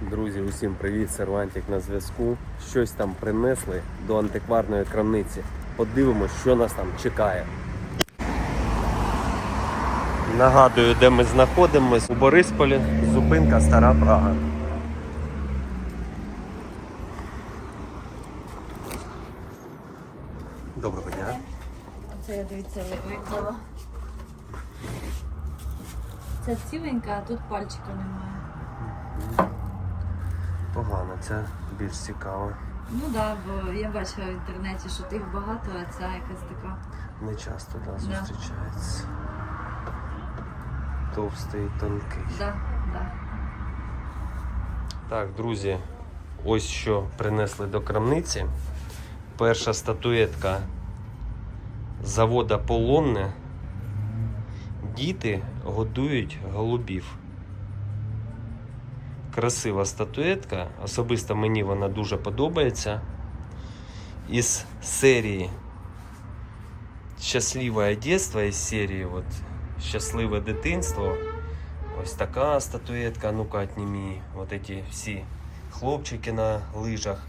Друзі, усім привіт, сервантик на зв'язку. Щось там принесли до антикварної крамниці. Подивимось, що нас там чекає. Нагадую, де ми знаходимося. У Борисполі, зупинка Стара Прага. Доброго дня. Оце я дивіться, виклала. Це ціленька, а тут пальчика немає. Це більш цікаво. Ну так, да, бо я бачила в інтернеті, що тих багато, а ця якась така. Не часто да, зустрічається. Товстий тонкий. Да, да. Так, друзі, ось що принесли до крамниці. Перша статуетка завода Полонне. Діти годують голубів. Красива статуетка. Особисто мені вона дуже подобається. Із серії Щасливе дитинство із серії от, Щасливе дитинство. Ось така статуетка, ну-ка отніми. Вот эти всі хлопчики на лижах.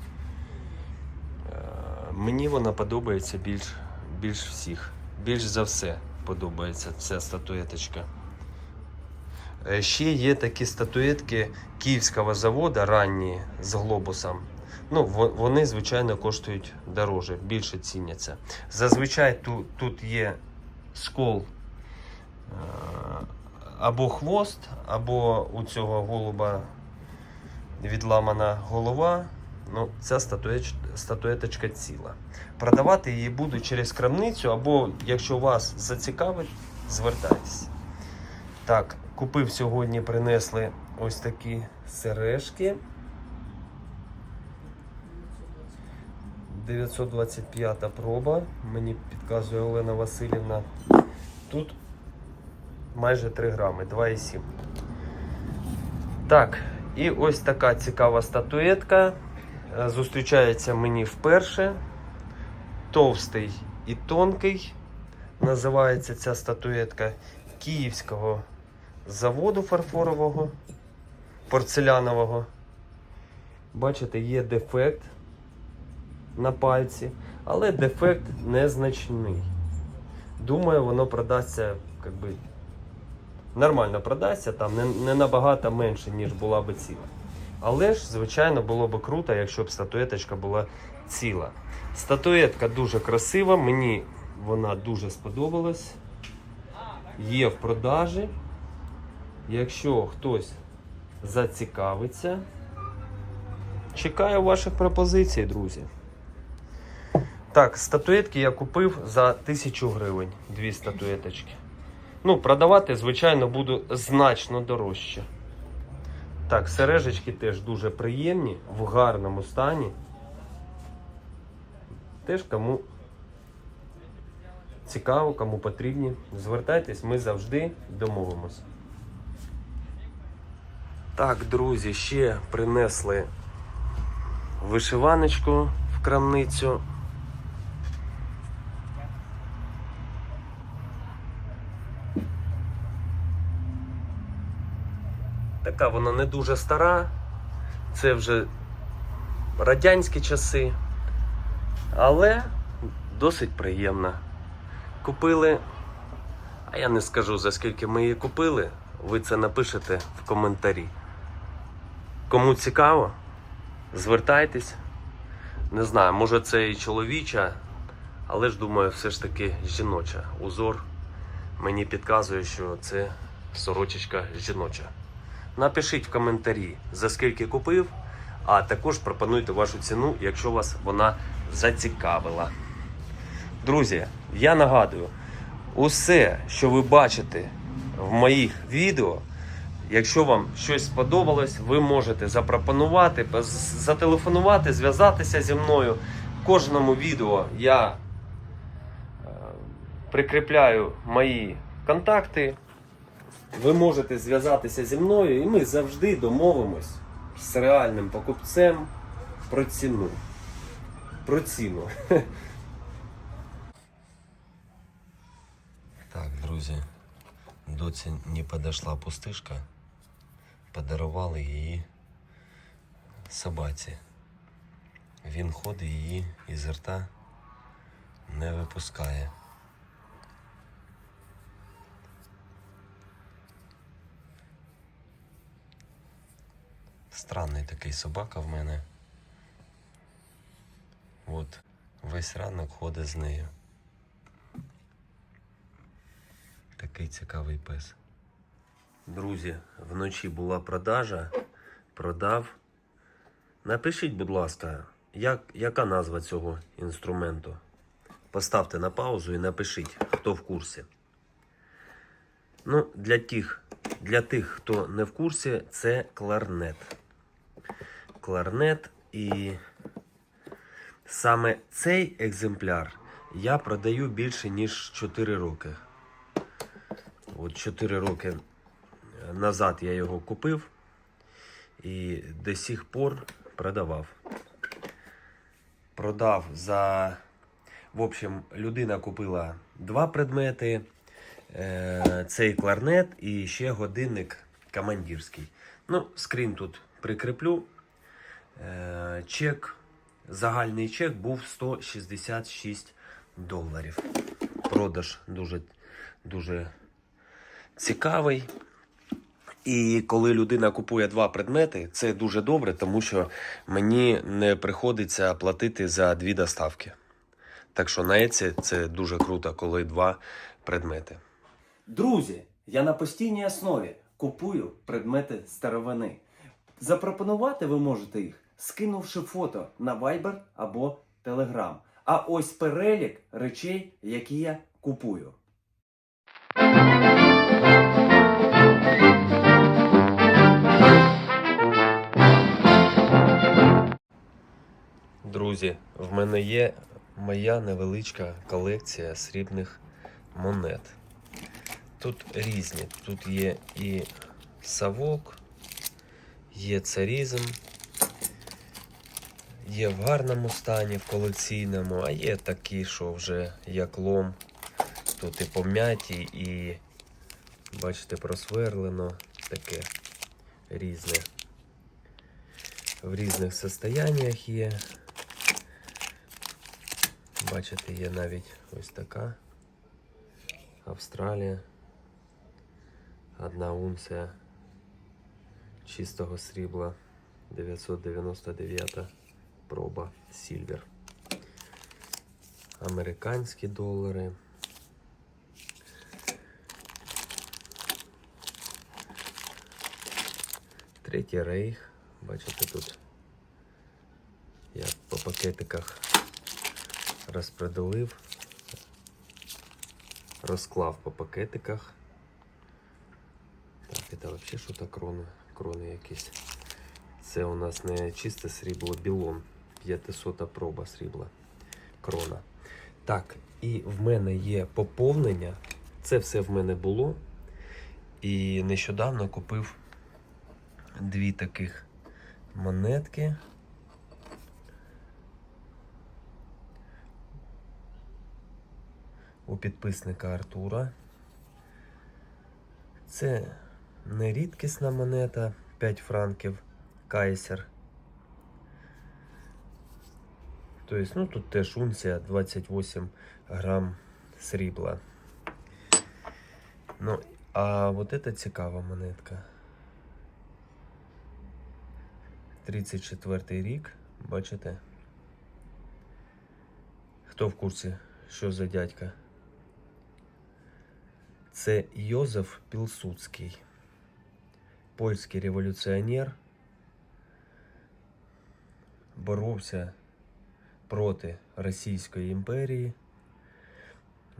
Е, Мені вона подобається більш, більш всіх. Більш за все подобається ця статуеточка. Е, Ще є такі статуетки київського заводу ранні з глобусом. Ну, вони, звичайно, коштують дороже, більше ціняться. Зазвичай тут, тут є скол е, або хвост, або у цього голуба відламана голова. Ну, ця статуеч, статуеточка ціла. Продавати її буду через крамницю, або якщо вас зацікавить, звертайтесь. Так, купив сьогодні, принесли ось такі сережки. 925 проба. Мені підказує Олена Васильівна. Тут майже 3 грами, 2,7. Так, і ось така цікава статуетка. Е, Зустрічається мені вперше. Товстий і тонкий. Називається ця статуетка Київського заводу фарфорового, порцелянового. Бачите, є дефект на пальці, але дефект незначний. Думаю, воно продасться как би, нормально продасться, там не, не набагато менше, ніж була би ціла. Але ж, звичайно, було б круто, якщо б статуеточка була ціла. Статуетка дуже красива, мені вона дуже сподобалась. Є в продажі. Якщо хтось зацікавиться, чекаю ваших пропозицій, друзі. Так, статуетки я купив за 1000 гривень. Дві статуеточки. Ну, продавати, звичайно, буду значно дорожче. Так, сережечки теж дуже приємні, в гарному стані. Теж кому цікаво, кому потрібні. Звертайтесь, ми завжди домовимось. Так, друзі, ще принесли вишиваночку в крамницю. Така вона не дуже стара. Це вже радянські часи. Але досить приємна. Купили. А я не скажу за скільки ми її купили. Ви це напишете в коментарі. Кому цікаво, звертайтесь. Не знаю, може це і чоловіча, але ж думаю, все ж таки жіноча. Узор мені підказує, що це сорочечка жіноча. Напишіть в коментарі, за скільки купив, а також пропонуйте вашу ціну, якщо вас вона зацікавила. Друзі, я нагадую, усе, що ви бачите в моїх відео, якщо вам щось сподобалось, ви можете запропонувати, зателефонувати, зв'язатися зі мною. В кожному відео я е, прикріпляю мої контакти. Ви можете зв'язатися зі мною, і ми завжди домовимось з реальним покупцем про ціну. Про ціну. Так, друзі, доці не подошла пустишка. Подарували її собаці. Він ходить її із рта не випускає. Странний такий собака в мене. От весь ранок ходить з нею. Такий цікавий пес. Друзі, вночі була продажа. Продав. Напишіть, будь ласка, як, яка назва цього інструменту? Поставте на паузу і напишіть, хто в курсі. Ну, для тих, для тих, хто не в курсі, це кларнет. Кларнет і саме цей екземпляр я продаю більше, ніж 4 роки. От 4 роки назад я його купив і до сих пор продавав. Продав за. В общем, людина купила два предмети: е, цей кларнет і ще годинник командирський. Ну, скрін тут прикріплю. Е, чек, загальний чек був 166 доларів. Продаж дуже, дуже цікавий. І коли людина купує два предмети, це дуже добре, тому що мені не приходиться платити за дві доставки. Так що на Еці це дуже круто, коли два предмети. Друзі, я на постійній основі купую предмети старовини. Запропонувати ви можете їх, скинувши фото на Viber або Telegram. А ось перелік речей, які я купую. Друзі, в мене є моя невеличка колекція срібних монет. Тут різні. Тут є і савок, є царізм, є в гарному стані, в колекційному, а є такі, що вже як лом. Тут і пом'яті, і, бачите, просверлено таке різне. В різних состояннях є. Бачите, є навіть ось така Австралія. Одна унція чистого срібла 999 проба Сільвер. Американські долари. Третій рейх. Бачите тут. Я по пакетиках розпределив, розклав по пакетиках. Так, це взагалі що то крони? Крони якісь. Це у нас не чисте срібло, білон. 500 проба срібла. Крона. Так, і в мене є поповнення. Це все в мене було. І нещодавно купив дві таких монетки. У підписника Артура. Це не рідкісна монета 5 франків Кайсер. Тобто, ну тут теж унція 28 грам срібла. Ну, а вот это цікава монетка. 34 рік, бачите? Хто в курсі, що за дядька? Це Йозеф Пілсудський, польський революціонер, боровся проти Російської імперії,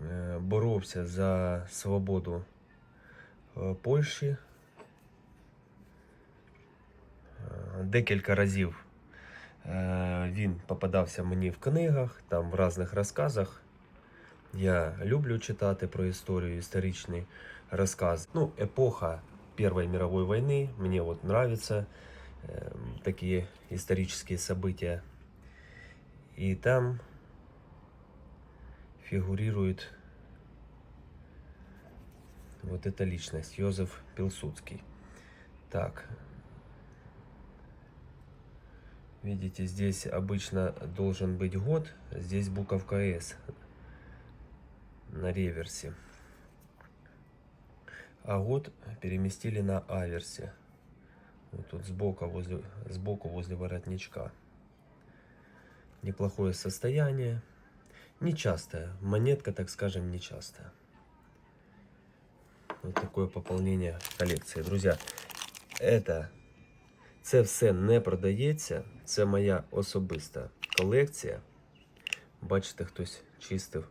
е, боровся за свободу е, Польщі. Е, Декілька разів він попадався мені в книгах, там в різних розказах. Я люблю читати про історію, історичний розказ. Ну, епоха Первой мировой войны. Мне вот нравятся э, такие исторические события. И там фигурирует вот эта личность, Йозеф Пилсудский. Так. Видите, здесь обычно должен быть год, здесь буковка S на реверсе. А год переместили на аверсе. Вот тут сбоку возле, сбоку возле воротничка. Неплохое состояние. Нечастая. Монетка, так скажем, нечастая. Вот такое пополнение коллекции. Друзья, это це все не продається. Це моя особиста колекція. Бачите, хтось чистив.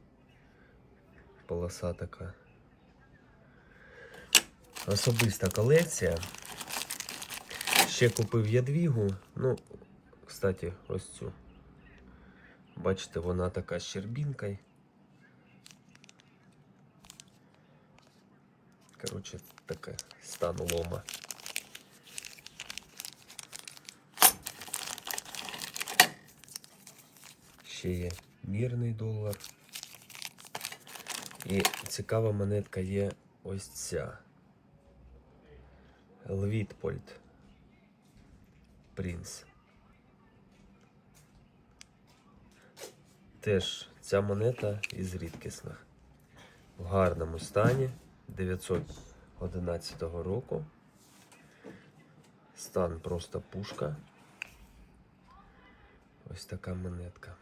Полоса така. Особиста колекція. Ще купив ядвігу. Ну, кстати, ось цю. Бачите, вона така з щербінкою. Коротше, таке стан лома. Ще є мірний долар. І цікава монетка є ось ця. Лвітпольд. Принц. Теж ця монета із рідкісних. В гарному стані 911 року. Стан просто пушка. Ось така монетка.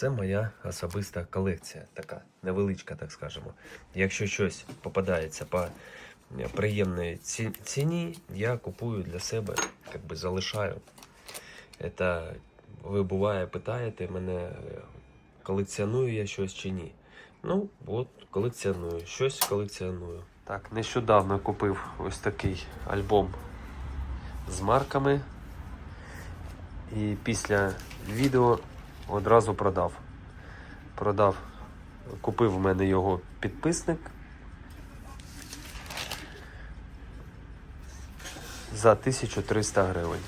Це моя особиста колекція, така невеличка, так скажемо. Якщо щось попадається по е, приємній ціні, я купую для себе, як би залишаю. Це ви буває, питаєте мене, е, колекціоную я щось чи ні. Ну, от, колекціоную, щось колекціоную. Так, нещодавно купив ось такий альбом з марками. І після відео одразу продав. Продав, купив в мене його підписник. За 1300 гривень.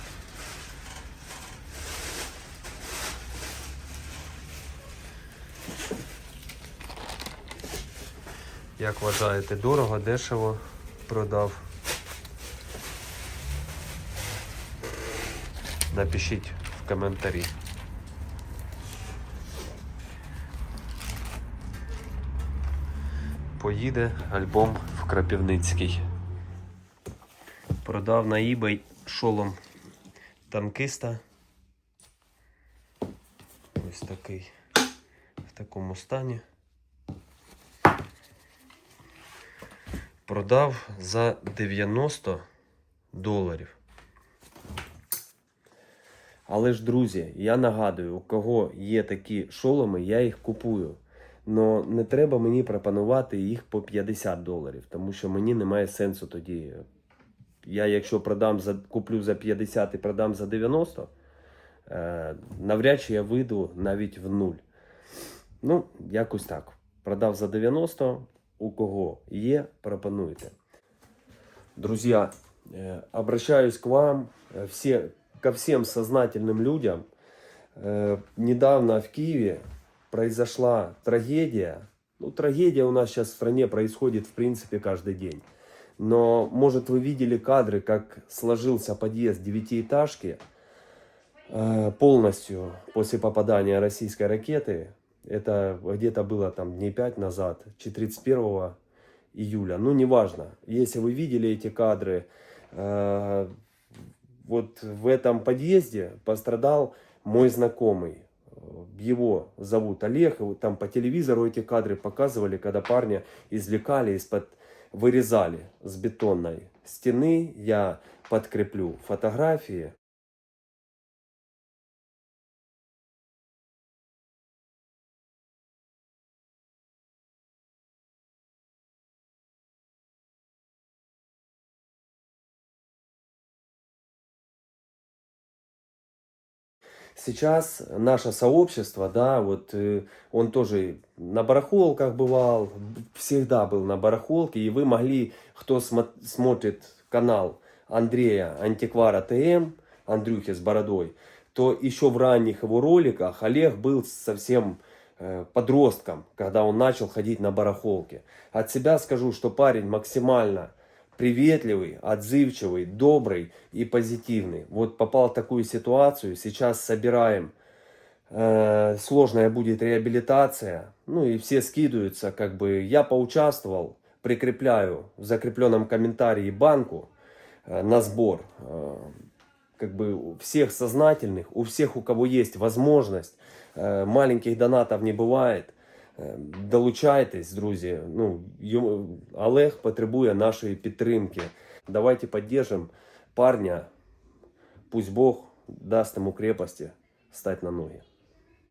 Як вважаєте, дорого, дешево продав? Напишіть в коментарі. Поїде альбом в Крапівницький. Продав на eBay шолом танкиста. Ось такий в такому стані. Продав за 90 доларів. Але ж, друзі, я нагадую, у кого є такі шоломи, я їх купую. Но не треба мені пропонувати їх по 50 доларів, тому що мені немає сенсу тоді. Я, якщо продам за, куплю за 50 і продам за 90, е, навряд чи я вийду навіть в нуль. Ну, якось так. Продав за 90, у кого є, пропонуйте. Друзья, э, обращаюсь к вам, э, все, ко всем сознательным людям. Э, Недавно в Киеве произошла трагедия. Ну, трагедия у нас сейчас в стране происходит, в принципе, каждый день. Но, может, вы видели кадры, как сложился подъезд девятиэтажки э, полностью после попадания российской ракеты. Это где-то было там дней 5 назад, 31 июля. Ну, неважно. Если вы видели эти кадры, э, вот в этом подъезде пострадал мой знакомый. Э, Его зовут Олег. И вот там по телевизору эти кадры показывали, когда парня извлекали из-под, вырезали с бетонной стены. Я подкреплю фотографии. Сейчас наше сообщество, да, вот э, он тоже на барахолках бывал, всегда был на барахолке, и вы могли, кто смо- смотрит канал Андрея Антиквара ТМ, Андрюхи с бородой, то еще в ранних его роликах Олег был совсем э, подростком, когда он начал ходить на барахолке. От себя скажу, что парень максимально приветливый, отзывчивый, добрый и позитивный. Вот попал в такую ситуацию, сейчас собираем э, сложная будет реабилитация, ну и все скидываются, как бы я поучаствовал, прикрепляю в закрепленном комментарии банку э, на сбор, э, как бы у всех сознательных, у всех, у кого есть возможность, е, маленьких донатів не буває. Е, Долучайтесь, друзі. Ну, Олег потребує нашої підтримки. Давайте підтримаємо парня. Пусть Бог дасть йому крепості стати на ноги.